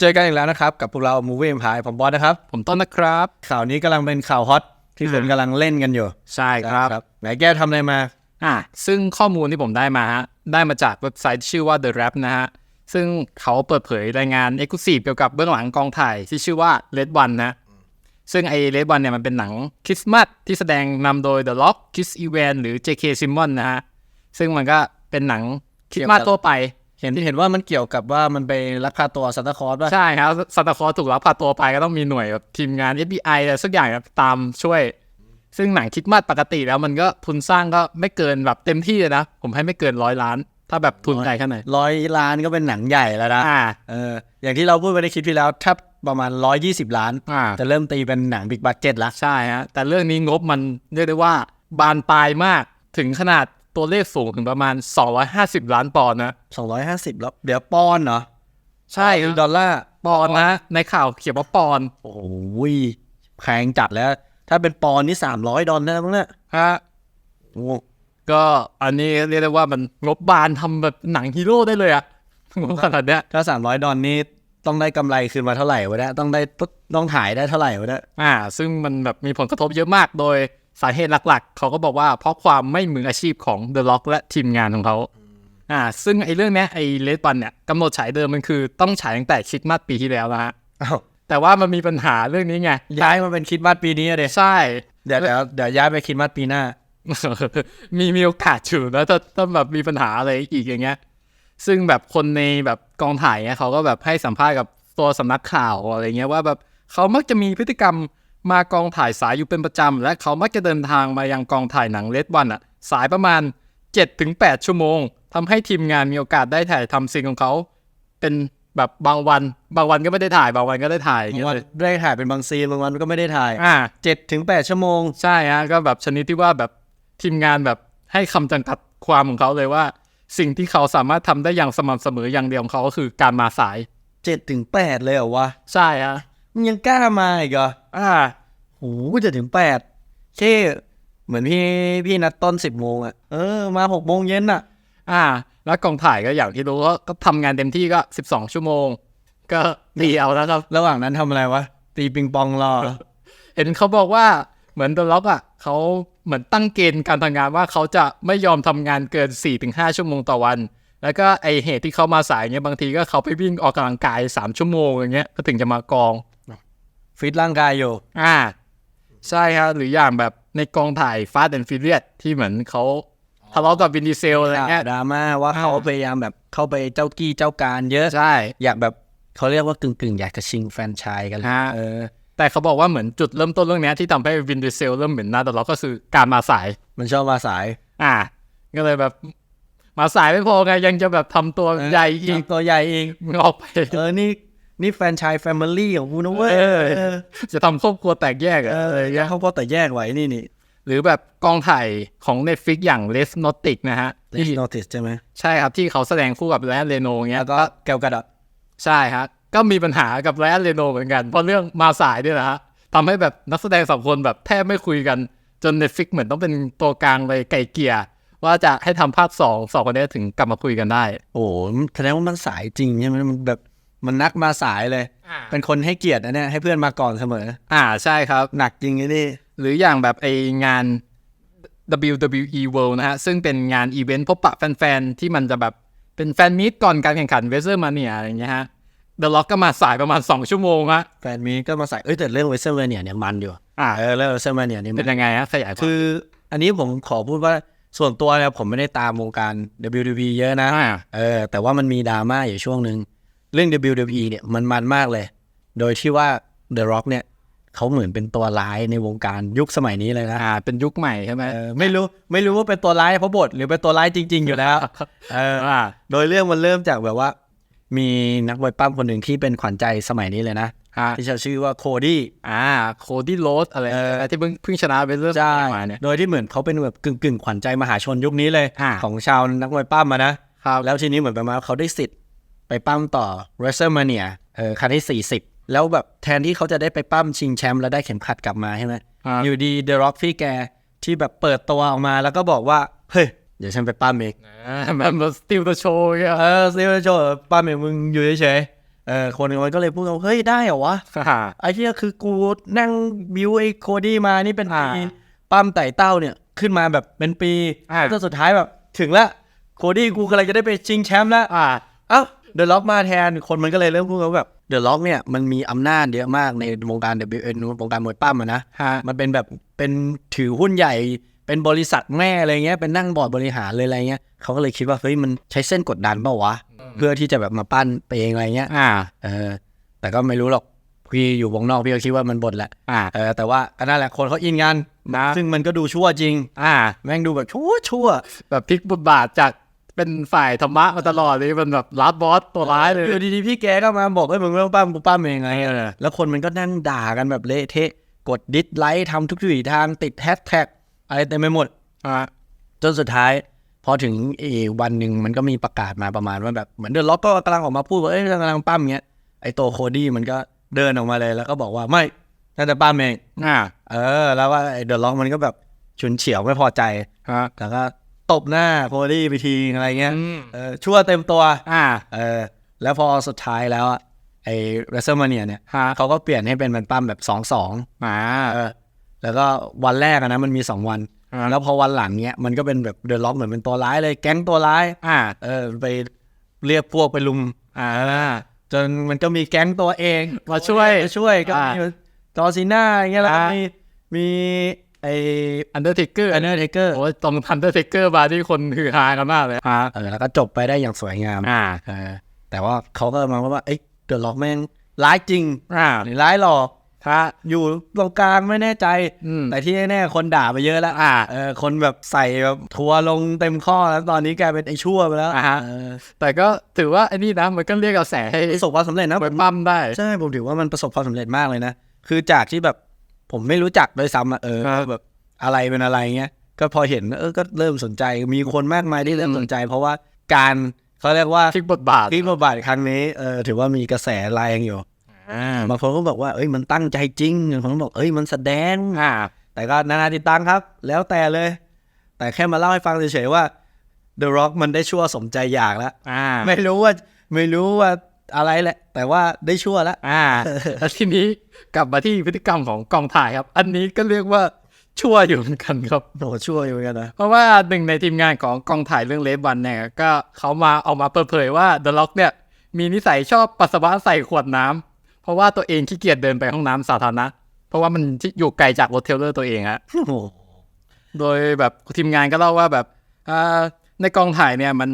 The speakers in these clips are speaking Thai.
เจอกันอีกแล้วนะครับ กับพวกเรา Movie Empire ผมบอสนะครับ ผมต้นนะครับ ข่าวนี้กำลังเป็นข่าวฮอตที่คนกำลังเล่นกันอยู่ใช่ครับไหนแก้วทำอะไรมาอ่าซึ่งข้อมูลที่ผมได้มาฮะได้มาจากเว็บไซต์ที่ชื่อว่า The Rap นะฮะ ซึ่งเขาเปิดเผยรายงาน e x c l u s i v e เกี่ยวกับเบื้องหลังกองถ่ายที่ชื่อว่า Red One นะซึ่งไอ้ Red One เนี่ยมันเป็นหนังคริสต์มาสที่แสดงนำโดย The Rock Chris Evans หรือ J.K. Simmons นะฮะ ซึ่งมันก็เป็นหนังคริสต์มาสทั่วไป เห็นที่เห็นว่ามันเกี่ยวกับว่ามันไปลักพาตัวซันตาคลอสป่ะใช่ครับซันตาคลอสถูกลักพาตัวไปก็ต้องมีหน่วยแบบทีมงาน FBI อะไรสักอย่างแบบตามช่วย ซึ่งหนังคริดมาสปกติแล้วมันก็ทุนสร้างก็ไม่เกินแบบเต็มที่เลยนะ ผมให้ไม่เกินร้อยล้าน ถ้าแบบทุนใหญ่แค่ไหนร้อยล้านก็เป็นหนังใหญ่แล้วนะอ่าเอออย่างที่เราพูดไปในคลิปที่แล้วถ้าประมาณ 120 ล้านอ่าจะเริ่มตีเป็นหนังบิ๊กบั d เจ็ตละใช่ฮะแต่เรื่องนี้งบมันเรียกได้ว่าบานปลายมากถึงขนาด ตัวเลขสูงถึงประมาณ 250 ล้านปอนด์นะ 250 แล้ว เดี๋ยวปอนด์เหรอ ใช่ดอลลาร์ปอนด์นะ ในข่าวเขียนว่าปอนด์โอ้โหแพงจัดแล้ว ถ้าเป็นปอนด์นี่ 300 ดอลลาร์มั้งเนี่ยฮะโอ้ก็อันนี้เรียกได้ว่ามันงบบานทำแบบหนังฮีโร่ได้เลยอะงบขนาดเนี้ยถ้า 300 ดอลนี่ต้องได้กำไรคืนมาเท่าไหร่วะเนี่ยต้องได้ต้องถ่ายได้เท่าไหร่วะเนี่ยอ่า ซึ่งมันแบบมีผลกระทบเยอะมากโดย สาเหตุหลักๆ เขาก็บอกว่าเพราะความไม่มืออาชีพของ The Rock และทีมงานของเขาอ่า ซึ่งไอ้เรื่องเนี้ยไอ้เลดบันเนี่ยกำหนดฉายเดิมมันคือต้องฉายตั้งแต่คริดมาสปีที่แล้วนะฮะอ้าวแต่ว่ามันมีปัญหาเรื่องนี้ไงย้ายมาเป็นคริดมาสปีนี้อะเดใช่ เดี๋ยวเดี๋ยวเดี๋ยวย้ายไปคริดมาสปีหน้า มีมีโอกาสอยู่นะถ้าถ้าแบบมีปัญหาอะไรอีกอย่างเงี้ย ซึ่งแบบคนในแบบกองถ่ายเนี่ยเขาก็แบบให้สัมภาษณ์กับตัวสำนักข่าวอะไรเงี้ยว่าแบบเขามักจะมีพฤติกรรม มากองถ่ายสายอยู่เป็นประจำ และเขามักจะเดินทางมายังกองถ่ายหนังเลดวันอะสายประมาณ 7-8 ชั่วโมงทำให้ทีมงานมีโอกาสได้ถ่ายทำซีนของเขา เป็นแบบบางวัน บางวันก็ไม่ได้ถ่าย บางวันก็ได้ถ่ายอย่างเงี้ยวันเลยได้ถ่ายเป็นบางซีนบางวันก็ไม่ได้ถ่าย อ่าเจ็ดถึงแปดชั่วโมง ใช่ฮะก็แบบชนิดที่ว่าแบบทีมงานแบบให้คำจำกัดความของเขาเลยว่า สิ่งที่เขาสามารถทำได้อย่างสม่ำเสมออย่างเดียวของเขาก็คือการมาสายเจ็ดถึงแปดเลยเหรอวะ ใช่ฮะมึงยังกล้ามาอีกเหรอ อ่าโหเจ็ดถึงแปดเช่เหมือนพี่พี่นัดต้นสิบโมงอะเออมาหกโมงเย็นอะอ่า แล้วกองถ่ายก็อย่างที่รู้ก็ก็ทำงานเต็มที่ก็12ชั่วโมง ก็ดีเอาแล้วครับ ระหว่างนั้นทำอะไรวะ ตีปิงปองรอ เห็นเขาบอกว่าเหมือนเดอะล็อกอะเขาเหมือนตั้งเกณฑ์การทำงานว่าเขาจะไม่ยอมทำงานเกิน4-5ชั่วโมงต่อวัน แล้วก็ไอเหตุที่เขามาสายเนี้ยบางทีก็เขาไปวิ่งออกกำลังกาย 3 ชั่วโมงอย่างเงี้ยก็ถึงจะมากอง ฟิตร่างกายอยู่ อ่า ใช่ครับ หรืออย่างแบบในกองถ่าย Fast and Furious ที่เหมือนเขาทะเลาะกับวินดีเซลอะไรเงี้ยดราม่าว่าเขาพยายามแบบเข้าไปเจ้ากี้เจ้าการเยอะใช่อยากแบบเขาเรียกว่ากึ่งกึ่งๆอยากจะชิงแฟรนไชส์กันฮะเออแต่เขาบอกว่าเหมือนจุดเริ่มต้นเรื่องเนี้ยที่ทำให้วินดีเซลเริ่มเหม็นหน้าตลอดก็คือการมาสาย มันชอบมาสาย อ่า ก็เลยแบบมาสายไม่พอไงยังจะแบบทำตัวใหญ่อีกตัวใหญ่เองมึงออกไปเออนี่ นี่แฟรนไชส์แฟมิลี่ของกูนะเว้ยเออเออจะทำครอบครัวแตกแยกอะเอออะไรเงี้ยเขาก็แต่แยกไว้นี่นี่หรือแบบกองถ่ายของ Netflix อย่าง Les Notic นะฮะที่ที่ notice ใช่ไหมใช่ครับที่เขาแสดงคู่กับแลนเรโนเงี้แล้ยวก็แกวกระดาษใช่ฮะก็มีปัญหากับแลนเรโนเหมือนกัน เพราะเรื่องมาสายด้วยนะฮะทำให้แบบนักแสดงสองคนแบบแทบไม่คุยกันจน Netflix เหมือนต้องเป็นตัวกลางเลยไก่เกลียว่าจะให้ทำภาคสองสองคนนี้ถึงกลับมาคุยกันได้ โอ้โหแสดงว่ามันสายจริงใช่ไหมมันแบบ มันนักมาสายเลย เป็นคนให้เกียรตินะเนี่ยให้เพื่อนมาก่อนเสมอ อ่าใช่ครับ หนักจริงไอ้นี่หรืออย่างแบบไองาน WWE World นะฮะ ซึ่งเป็นงานอีเวนต์พบปะแฟนๆ ที่มันจะแบบเป็นแฟนมีตก่อนการแข่งขันเวเซอร์มาเนียอะไรอย่างเงี้ยฮะเดอะล็อกก็มาสายประมาณ 2 ชั่วโมงฮะแฟนมีก็มาใส่เอ้ยแต่เรื่องเวสเซอร์เวเนียเนี่ยมันอยู่ อ่าเออเรื่องเวสเซอร์เวเนียนี่มัเป็นนยังไงฮะขยายความคือ อันนี้ผมขอพูดว่าส่วนตัวเนี่ยผมไม่ได้ตามวงการ WWE เยอะนะอ่าเออ แต่ว่ามันมีดราม่าอยู่ช่วงหนึ่ง เรื่อง WWE เนี่ยมันมันมากเลย โดยที่ว่า The Rock เนี่ยเขาเหมือนเป็นตัวร้ายในวงการยุคสมัยนี้เลยนะ อ่า เป็นยุคใหม่ใช่ไหมเออไม่รู้ไม่รู้ว่าเป็นตัวร้ายเพราะบทหรือเป็นตัวร้ายจริง ๆ อยู่แล้วเอออ่าโดยเรื่องมันเริ่มจากแบบว่า มีนักมวยปั้มคนหนึ่งที่เป็นขวัญใจสมัยนี้เลยนะฮะที่ชื่อว่าโคดี้อ่าโคดี้โรสอะไรเออที่เพิ่งเพิ่งชนะเวเซอร์ใช่มาเนี่ยโดยที่เหมือนเขาเป็นแบบกึ่งกึ่งๆขวัญใจมหาชนยุคนี้เลยอ่าของชาวนักมวยปั้มมานะครับแล้วทีนี้เหมือนประมาณว่าเขาได้สิทธิ์ไปปั้มต่อ WrestleMania เออครั้งที่ 40 แล้วแบบแทนที่เขาจะได้ไปปั้มชิงแชมป์แล้วได้เข็มขัดกลับมาใช่ไหมครับอยู่ดี The Rock พี่แกที่แบบเปิดตัวออกมาแล้วก็บอกว่า เฮ้ย เดี๋ยวฉันไปปั้มเองอ่าแบบสติลตัวโชว์เงี้ยเออซีโรโชว์ปั้มเองมึงอยู่เฉยๆเออคนมันก็เลยพูดว่าเฮ้ยได้เหรอวะอ่าไอ้เหี้ยคือกูนั่งบิวไอ้โคดี้มานี่เป็นปีอ่าปั้มไต่เต้าเนี่ยขึ้นมาแบบเป็นปีอ่าจนสุดท้ายแบบ ถึงละโคดี้กูกำลังจะได้ไปชิงแชมป์แล้วอ่าเอ้า เดอะล็อกมาแทนคนมันก็เลยเริ่มพูดว่าแบบเดอะล็อกเนี่ยมันมีอำนาจเยอะมากในวงการ WN วงการมวยปั้มอะนะฮะมันเป็นแบบเป็นถือหุ้นใหญ่เป็นบริษัทแม่อะไรเงี้ยเป็นนั่งบอร์ดบริหารเลยอะไรเงี้ยเขาก็เลยคิดว่าเฮ้ยมันใช้เส้นกดดันเปล่าวะเพื่อที่จะแบบมาปั้นไปเองอะไรเงี้ยอ่าเออแต่ก็ไม่รู้หรอกพี่อยู่วงนอกพี่ก็คิดว่ามันบดแหละอ่าเออแต่ว่าก็นั่นแหละคนเขาอินกันนะซึ่งมันก็ดูชั่วจริง อ่า แม่งดูแบบชั่วชั่วแบบพลิกบทบาทจาก เป็นฝ่ายธรรมะมาตลอดเลยเป็นแบบลัดบอสตัวร้ายเลยอยู่ดีๆพี่แกก็มาบอกให้ยมึงไม่ต้องปั้มกูปั้มเองไงเออแล้วคนมันก็นั่งด่ากันแบบเละเทะกดดิสไลค์ทำทุกวิถีทางติดแฮชแท็กอะไรเต็มไปหมดอ่าจนสุดท้าย พอถึงอีกวันหนึ่งมันก็มีประกาศมาประมาณว่าแบบเหมือนเดอะล็อกก็กำลังออกมาพูดว่าเอ้ยกำลังปั้มเงี้ยไอตัวโคดี้มันก็เดินออกมาเลยแล้วก็บอกว่าไม่น่าจะปั้มเองอ่าเออ แล้วว่าไอเดอะล็อกมันก็แบบฉุนเฉียวไม่พอใจฮะแล้วก็ ตบหน้าโคดี้ไปทีอะไรเงี้ยอืมเออชั่วเต็มตัว อ่า เออ แล้วพอสุดท้ายแล้วอะไอเรสเซอร์มาเนียเนี่ยฮะเขาก็เปลี่ยนให้เป็นมันปั้มแบบสองสองอ่าเออแล้วก็วันแรกอะนะมันมีสองวันอ่าแล้วพอวันหลังเนี้ยมันก็เป็นแบบเดอะล็อกเหมือนเป็นตัวร้ายเลยแก๊งตัวร้าย อ่า เออไปเรียกพวกไปลุม อ่า จนมันก็มีแก๊งตัวเองมาช่วยมาช่วยก็อ่ามีจอร์ซีน่าอย่างเงี้ยแล้วก็อ่ามีมีมี ไออันเดอร์เทเกอร์อันเนอร์เทเกอร์โอ้ยตรงอันเดอร์เทเกอร์มาที่คนฮือฮากันมากเลยฮะเออแล้วก็จบไปได้อย่างสวยงามอ่าเออแต่ว่าเขาก็มาว่าเอ้ยเดอะล็อกแม่งร้ายจริงอ่าหรือร้ายหลอกฮะอยู่ตรงกลางไม่แน่ใจอืมแต่ที่แน่ๆคนด่าไปเยอะแล้ว อ่าเออคนแบบใส่แบบทัวร์ลงเต็มข้อแล้วตอนนี้กลายเป็นไอ้ชั่วไปแล้วอ่าฮะเออแต่ก็ถือว่าไอ้นี่นะมันก็เรียกกระแสให้ประสบความสำเร็จนะไปปั้มได้ ใช่ผมถือว่ามันประสบความสำเร็จมากเลยนะ คือจากที่แบบ ผมไม่รู้จักด้วยซ้ำอะเออครับแบบอะไรเป็นอะไรเงี้ยก็พอเห็นเออก็เริ่มสนใจมีคนมากมายที่เริ่มสนใจ เพราะว่าการเขาเรียกว่าพลิกบทบาทคลิปบทบาทครั้งนี้เออถือว่ามีกระแสแรงอยู่อ่าบางคนก็บอกว่าเอ้ยมันตั้งใจจริงบางคนก็บอกเอ้ยมันแสดงอ่าแต่ก็นานาติดตังครับ แล้วแต่เลย แต่แค่มาเล่าให้ฟังเฉยๆว่า The Rock มันได้ชั่วสมใจอยากแล้วอ่าไม่รู้ว่าไม่รู้ว่า อะไรแหละ แต่ว่าได้ชั่วแล้วอ่าแล้วทีนี้กลับมาที่พฤติกรรมของกองถ่ายครับ อันนี้ก็เรียกว่าชั่วอยู่เหมือนกันครับโหชั่วอยู่เหมือนกันนะเพราะว่าหนึ่งในทีมงานของกองถ่ายเรื่องเลฟวันเนี่ยก็เขามาเอามาเปิดเผยว่าเดอะล็อกเนี่ยมีนิสัยชอบปัสสาวะใส่ขวดน้ำเพราะว่าตัวเองขี้เกียจเดินไปห้องน้ำสาธารณะ เพราะว่ามันที่อยู่ไกลจากรถเทรลเลอร์ตัวเองฮะโอ้โหโดยแบบทีมงานก็เล่าว่าแบบอ่าในกองถ่ายเนี่ยมัน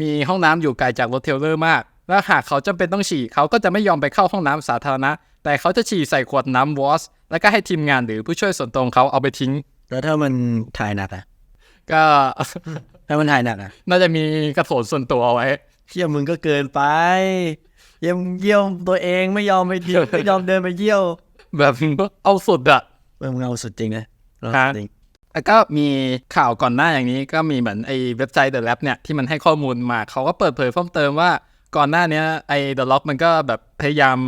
มีห้องน้ำอยู่ไกลจากรถเทรลเลอร์มาก และหากเขาจำเป็นต้องฉี่เขาก็จะไม่ยอมไปเข้าห้องน้ำสาธารณะ แต่เขาจะฉี่ใส่ขวดน้ำวอสแล้วก็ให้ทีมงานหรือผู้ช่วยส่วนตัวของเขาเอาไปทิ้ง แล้วถ้ามันถ่ายหนักอะก็ถ้ามันถ่ายหนักอะน่าจะมีกระโถนส่วนตัวเอาไว้เที่ยมึงก็เกินไปเยี่ยมเยี่ยมตัวเองไม่ยอมไปเที่ยวไม่ยอมเดินไปเยี่ยว แบบเอาสุดอะเออมึงเอาสุดจริงนะเอาฮะสุดจริงแล้วก็มีข่าวก่อนหน้าอย่างนี้ก็มีเหมือนไอ้เว็บไซต์ The Lab เนี่ยที่มันให้ข้อมูลมา เขาก็เปิดเผยเพิ่มเติมว่า ก่อนหน้าเนี้ยไอ้ The Lock มันก็แบบพยายาม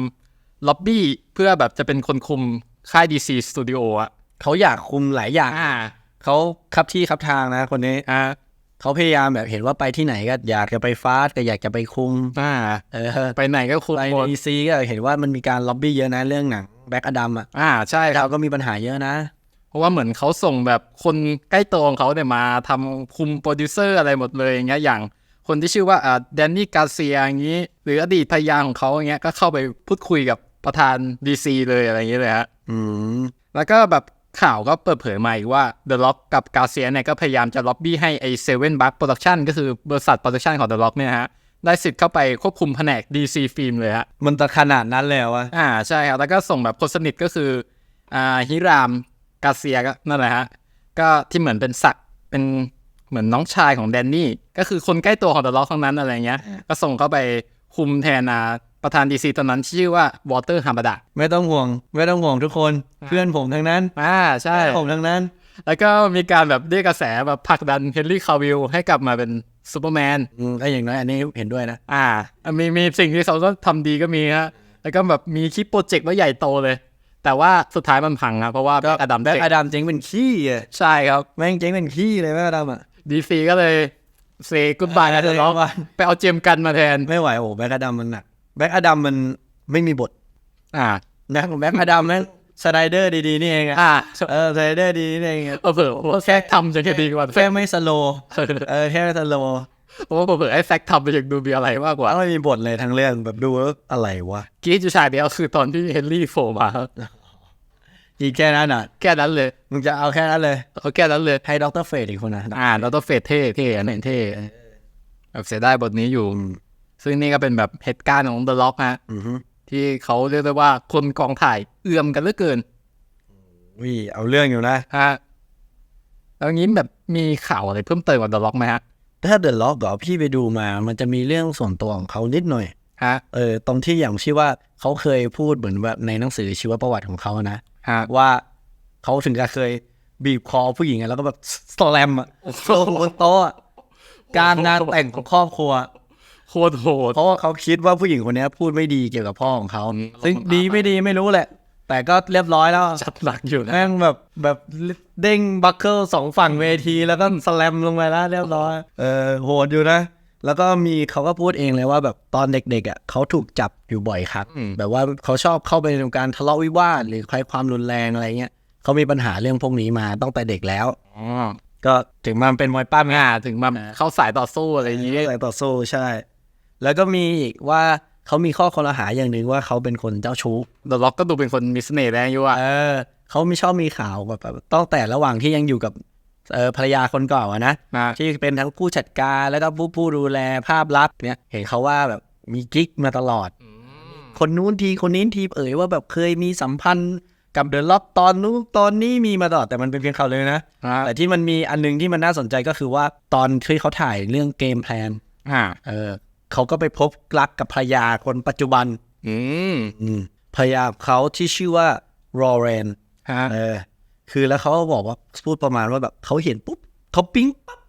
ล็อบบี้เพื่อแบบจะเป็นคนคุมค่าย DC Studio อะเขาอยากคุมหลายอย่างอ่าเขาคับที่คับทางนะคนนี้อ่าเขาพยายามแบบเห็นว่าไปที่ไหนก็อยากจะไปฟาสต์ก็อยากจะไปคุมอ่าเออไปไหนก็คุมไปหมดดีซีก็เห็นว่ามันมีการล็อบบี้เยอะนะเรื่องหนังแบ็กอดัมอะอ่าใช่ครับเขาก็มีปัญหาเยอะนะ เพราะว่าเหมือนเขาส่งแบบคนใกล้ตัวของเขาเนี่ยมาทำคุมโปรดิวเซอร์อะไรหมดเลยอย่างเงี้ยอย่าง คนที่ชื่อว่าอ่าแดนนี่กาเซียอย่างนี้ หรืออดีตภรรยาของเขาอย่างเงี้ยก็เข้าไปพูดคุยกับประธานดีซีเลยอะไรอย่างเงี้ยเลยฮะอืมแล้วก็แบบข่าวก็เปิดเผยมาอีกว่า The Rock กับกาเซียเนี่ยก็พยายามจะล็อบบี้ให้ไอเซเว่นบัคโปรดักชันก็คือบริษัทโปรดักชันของ The Rock เนี่ยนะฮะได้สิทธิ์เข้าไปควบคุมแผนก DC ฟิล์มเลยฮะมันจะขนาดนั้นเลยเหรอวะอ่าใช่ครับแล้วก็ส่งแบบคนสนิทก็คืออ่าฮิรามกาเซียก็นั่นแหละฮะก็ที่เหมือนเป็นศักดิ์เป็น เหมือนน้องชายของแดนนี่ ก็คือคนใกล้ตัวของ The Rock ทั้งนั้นอะไรเงี้ย ก็ส่งเข้าไปคุมแทนอ่าประธาน DC ตอนนั้นชื่อว่าวอเตอร์ฮามาดะไม่ต้องห่วง ไม่ต้องห่วงทุกคนอ่าเพื่อนผมทั้งนั้น อ่าใช่เพื่อนผมทั้งนั้น แล้วก็มีการแบบเรียกกระแสแบบผลักดันเฮนรี่คาวิลให้กลับมาเป็นซูเปอร์แมนอืมก็อย่างน้อยอันนี้เห็นด้วยนะ อ่า มีมีสิ่งที่เขาก็ทำดีก็มีฮะแล้วก็แบบมีคลิปโปรเจกต์ว่าใหญ่โตเลย แต่ว่าสุดท้ายมันพังครับเพราะว่าแบ็กอดัมแบ็กเจ๊งอดัมเจ๊งเป็นขี้อะใช่ครับแม่งเจ๊งเป็นขี้เลยแบ็กอดัมอะ ดีซีก็เลยเซกุดบายนะเออเดอะล็อก goodbye ไปเอาเจมส์กันมาแทน ไม่ไหวโอ้แบ็กอดัมมันหนักแบ็กอดัมมันไม่มีบท อ่านะแบ็กอดัมแม่งสไลเดอร์ดีๆนี่เองอะอ่าเออสไลเดอร์ดีนี่เองอะเผื่อๆว่าแซกทำจะแค่ดีกว่าแค่ไม่สโลว์เออแค่ไม่สโลว์เพราะว่าเผื่อๆไอ้แซกทำไปอย่างดูมีอะไรมากกว่าไม่มีบทเลยทั้งเรื่องแบบดูแล้วอะไรวะกรีดอยู่ฉากเดียวคือตอนที่เฮนรี่โผล่มา อีกแค่นั้นอะแค่นั้นเลย มึงจะเอาแค่นั้นเลยเขาแค่นั้นเลยให้ด็อกเตอร์เฟดอีกคนนะอ่าเราต้องเฟดเท่เท่อันนี้เท่แบบเสียดายบทนี้อยู่ ซึ่งนี่ก็เป็นแบบเหตุการณ์ของ The Rock ฮะอือฮึที่เขาเรียกได้ว่าคนกองถ่ายเอื้อมกันเหลือเกินวิเอาเรื่องอยู่นะฮะแล้วงี้แบบมีข่าวอะไรเพิ่มเติมกับ The Rock ไหมฮะถ้าเดอะล็อกเหรอพี่ไปดูมา มันจะมีเรื่องส่วนตัวของเขานิดหน่อยฮะเออตรงที่อย่างที่ว่าเขาเคยพูดเหมือนแบบในหนังสือชีวประวัติของเขานะฮะ ว่าเขาถึงกับเคยบีบคอผู้หญิงอะแล้วก็แบบสแลมอะโอ้โหบนโต๊ะอะการงานแต่งของครอบครัวโคตรโหดเพราะว่าเขาคิดว่าผู้หญิงคนนี้พูดไม่ดีเกี่ยวกับพ่อของเขาอืมซึ่งดีไม่ดีไม่รู้แหละ แต่ก็เรียบร้อยแล้วจัดหนักอยู่นะแม่งแบบแบบเด้งบัคเกิลสองฝั่งเวทีแล้วก็สแลมลงไปแล้วเรียบร้อย เออโหดอยู่นะ แล้วก็มีเขาก็พูดเองเลยว่าแบบตอนเด็กๆอะเขาถูกจับอยู่บ่อยครับอืมแบบว่าเขาชอบเข้าไปในการทะเลาะวิวาทหรือใครความรุนแรงอะไรเงี้ยเขามีปัญหาเรื่องพวกนี้มาตั้งแต่เด็กแล้วอ๋อก็ถึงมาเป็นมวยปั้มไงอ่าถึงมาเข้าสายต่อสู้อะไรอย่างงี้เรื่องอะไรต่อสู้ใช่ แล้วก็มีอีกว่าเขามีข้อคอรหาอย่างหนึ่งว่าเขาเป็นคนเจ้าชู้ The Rock ก็ดูเป็นคนมีเสน่ห์แรงอยู่อะเออเขาไม่ชอบมีข่าวแบบแบบตั้งแต่ระหว่างที่ยังอยู่กับ เออภรรยาคนเก่าอะนะนะที่เป็นทั้งผู้จัดการแล้วก็ผู้ผู้ดูแลภาพลักษณ์เนี่ยเห็นเขาว่าแบบมีกิ๊กมาตลอด คนนู้นทีคนนี้ทีเอ่ยว่าแบบเคยมีสัมพันธ์กับเดอะล็อกตอนนู้นตอนนี้มีมาตลอดแต่มันเป็นเพียงข่าวเลยนะฮะแต่ที่มันมีอันนึงที่มันน่าสนใจก็คือว่าตอนที่เขาถ่ายเรื่องเกมแพลนอ่าเออเขาก็ไปพบรักกับภรรยาคนปัจจุบัน อืมอืมภรรยาของเขาที่ชื่อว่ารอเรนฮะเออ คือแล้วเขาก็บอกว่าพูดประมาณว่าแบบเขาเห็นปุ๊บเขาปิ๊งปั๊บ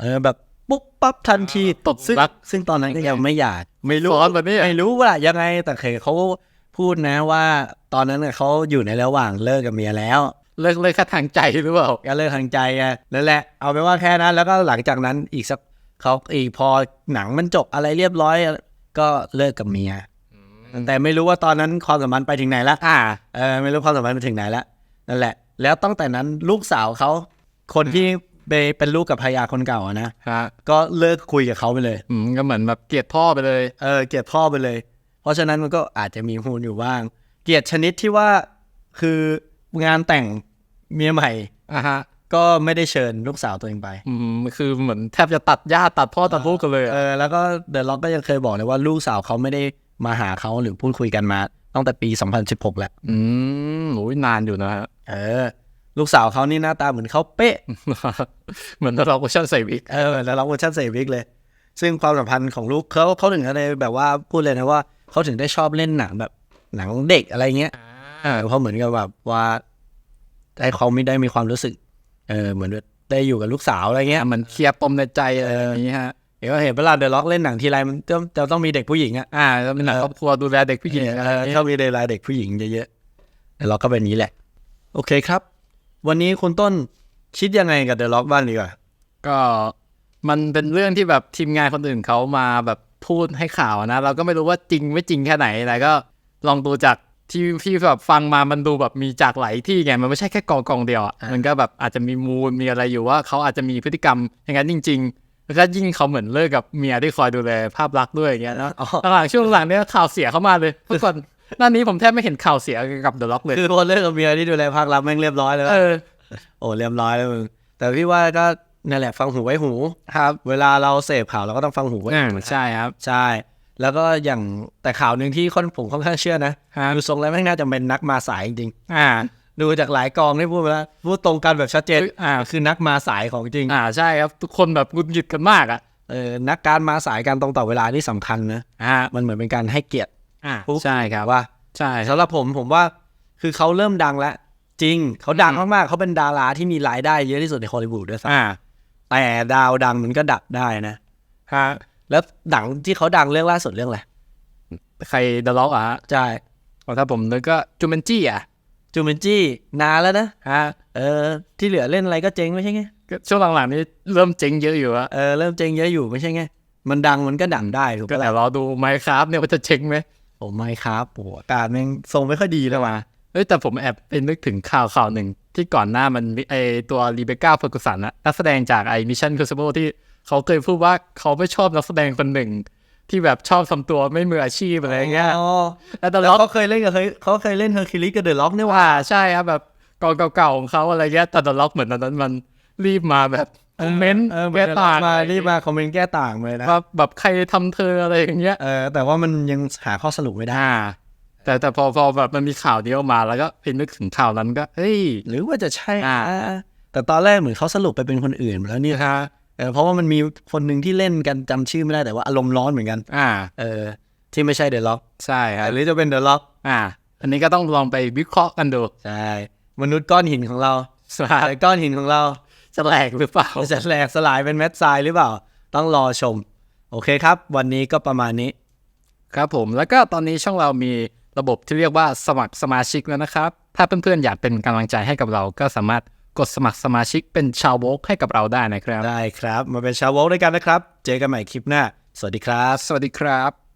เออแบบปุ๊บปั๊บทันทีตกซึ่งรัก ซึ่งตอนนั้นก็ยังไม่หย่าไม่รู้ซ้อนแบบนี้ไม่รู้ว่ายังไงแต่เคยเขาพูดนะว่า ตอนนั้นน่ะเขาอยู่ในระหว่างเลิกกับเมียแล้ว เลิกเลิกแค่ทางใจหรือเปล่า ก็เลิกทางใจไงนั่นแหละเอาไปนว่าแค่นั้น แล้วก็หลังจากนั้นอีกสักเขาอีกพอหนังมันจบอะไรเรียบร้อย ก็เลิกกับเมียแต่ไม่รู้ว่าตอนนั้นความสัมพันธ์ไปถึงไหนละอ่าเออไม่รู้ความสัมพันธ์ไปถึงไหนละนั่นแหละ แล้วตั้งแต่นั้นลูกสาวเขาคนที่ไปเป็นลูกกับภรรยาคนเก่าอะนะฮะก็เลิกคุยกับเขาไปเลย อืมก็เหมือนแบบเกลียดพ่อไปเลย เออเกลียดพ่อไปเลย เพราะฉะนั้นมันก็อาจจะมีมูลอยู่บ้าง เกลียดชนิดที่ว่าคืองานแต่งเมียใหม่ อ่าฮะ ก็ไม่ได้เชิญลูกสาวตัวเองไป อืมคือเหมือนแทบจะตัดญาติตัดพ่อตัดลูกกันเลยอะเออแล้วก็เดอะล็อกก็ยังเคยบอกเลยว่าลูกสาวเขาไม่ได้มาหาเขาหรือพูดคุยกันมา ตั้งแต่ปี 2016แล้วอืมโอ้ยนานอยู่นะฮะเออ ลูกสาวเขานี่หน้าตาเหมือนเขาเป๊ะ เหมือนเราก็ชั่นใส่วิกเออแล้วเราเวอร์ชันเซวิกเลย ซึ่งความสัมพันธ์ของลูกเขาเขาถึงอะไรแบบว่าพูดเลยนะว่าเขาถึงได้ชอบเล่นหนังแบบหนังเด็กอะไรเงี้ยอ่าเพราะเหมือนกับแบบว่าให้เขาไม่ได้มีความรู้สึก เออเหมือนได้อยู่กับลูกสาวอะไรเงี้ย มันเคลียร์ปมในใจอะไรอย่างนี้ฮะ เห็นว่าเห็นเวลาเดอะล็อกเล่นหนังทีไรมันจะจะต้องมีเด็กผู้หญิงอะอ่าแล้วเป็นหนังครอบครัวดูแลเด็กผู้หญิงเออชอบมีเดลาเด็กผู้หญิงเยอะๆเดอะล็อกก็เป็นนี้แหละ โอเคครับ วันนี้คุณต้นคิดยังไงกับเดอะล็อกบ้างดีกว่าก็มันเป็นเรื่องที่แบบทีมงานคนอื่นเขามาแบบพูดให้ข่าวนะ เราก็ไม่รู้ว่าจริงไม่จริงแค่ไหนแต่ก็ลองดูจากที่ที่แบบฟังมามันดูแบบมีจากหลายที่ไงมันไม่ใช่แค่กองกองเดียวอะมันก็แบบอาจจะมีมูลมีอะไรอยู่ว่าเขาอาจจะมีพฤติกรรมอย่างนั้นจริง ๆ แล้วก็ยิ่งเขาเหมือนเลิกกับเมียที่คอยดูแลภาพลักษณ์ด้วยอย่างเงี้ยนะอ๋อหลังๆช่วงหลังเนี้ยข่าวเสียเข้ามาเลยเมื่อก่อนหน้านี้ผมแทบไม่เห็นข่าวเสียเกี่ยวกับเดอะล็อกเลยคือพอเลิกกับเมียที่ดูแลภาครัฐแม่งเรียบร้อยแล้วเออโอ้เรียบร้อยแล้วมึงแต่พี่ว่าก็นั่นแหละฟังหูไว้หูครับ เวลาเราเสพข่าวเราก็ต้องฟังหูไว้อ่าหูใช่ครับ ใช่ แล้วก็อย่างแต่ข่าวหนึ่งที่ค่อนผมค่อนข้างเชื่อนะฮะดูทรงแล้วแม่งน่าจะเป็นนักมาสายจริงอ่าๆ ดูจากหลายกองที่พูดไปแล้วพูดตรงกันแบบชัดเจนอ่าคือนักมาสายของจริง อ่าใช่ครับ ทุกคนแบบหงุดหงิดกันมากอะเออนักการมาสายการตรงต่อเวลานี่สำคัญนะอ่ามันเหมือนเป็นการให้เกียรติอ่าปุ๊บใช่ครับว่าใช่สำหรับผมผมว่าคือเขาเริ่มดังแล้ว จริงเขาดังมากๆเขาเป็นดาราที่มีรายได้เยอะที่สุดในฮอลลีวูดด้วยซ้อ่าำแต่ดาวดังมันก็ดับได้นะฮะแล้วหนังที่เขาดังเรื่องล่าสุดเรื่องอะไรใครเดอะล็อกอะฮะใช่อ๋อถ้าผมนึกก็จูเมนจี้อะ จูเมนจี้นานแล้วนะฮะเออที่เหลือเล่นอะไรก็เจ๊งไม่ใช่ไงก็ช่วงหลังๆนี้เริ่มเจ๊งเยอะอยู่อะเออเริ่มเจ๊งเยอะอยู่ไม่ใช่ไงมันดังมันก็ดังได้ถูกก็ปะแต่รอดูไมค์ครับเนี่ยว่าจะเช็งไหมโอ้ไม่ครับโอ้อาการแม่งทรงไม่ค่อยดีเลยว่ะเอ้ยแต่ผมแอบไปนึกถึงข่าวข่าวหนึ่ง ที่ก่อนหน้ามันมีไอตัวรีเบคก้าเฟอร์กูสันนะนักแสดงจากไอมิชชั่นค s ส b l e ที่เขาเคยพูดว่าเขาไม่ชอบนักแสดงคนหนึ่ง ที่แบบชอบทำตัวไม่มืออาชีพอะไรอย่างเงี้ยอ๋อแล้วตแล้วล็อกเขาเคยเล่นกับเคยเขาเคยเล่นเฮอร์คิวลิสกับเดอะล็อกเนี่ยว่ะว่าใช่ครับแบบกองเก่าๆของเขาอะไรเงี้ยแต่ตล็อกเหมือนตอนนั้นมันรีบมาแบบคอมเมนต์เออแก้ต่างมารีบมาคอมเมนต์แก้ต่างเลยนะว่าแบบใครทำเธออะไรอย่างเงี้ยเออแต่ว่ามันยังหาข้อสรุปไม่ได้อ่าแต่แต่พอพอแบบมันมีข่าวนี้ออกมาแล้วก็ไปนึกถึงข่าวนั้นก็เฮ้ยหรือว่าจะใช่อ่าอ่าแต่ตอนแรกเหมือนเขาสรุปไปเป็นคนอื่นหมดแล้วนี่นี่ฮะ เออเพราะว่ามันมีคนหนึ่งที่เล่นกันจำชื่อไม่ได้แต่ว่าอารมณ์ร้อนเหมือนกัน อ่า เออ ที่ไม่ใช่เดอะล็อกใช่ครับหรือจะเป็นเดอะล็อกอ่า อันนี้ก็ต้องลองไปวิเคราะห์กันดูใช่มนุษย์ก้อนหินของเราสลายแต่ก้อนหินของเราจะแหลกหรือเปล่าจะแหลกสลายเป็นเม็ดทรายหรือเปล่า ต้องรอชม โอเคครับ วันนี้ก็ประมาณนี้ ครับผมแล้วก็ตอนนี้ช่องเรามีระบบที่เรียกว่าสมัครสมาชิกแล้วนะครับ ถ้าเพื่อนๆอยากเป็นกำลังใจให้กับเราก็สามารถ กดสมัครสมาชิกเป็นชาวโวกให้กับเราได้นะครับ ได้ครับ มาเป็นชาวโวกด้วยกันนะครับ เจอกันใหม่คลิปหน้า สวัสดีครับ สวัสดีครับ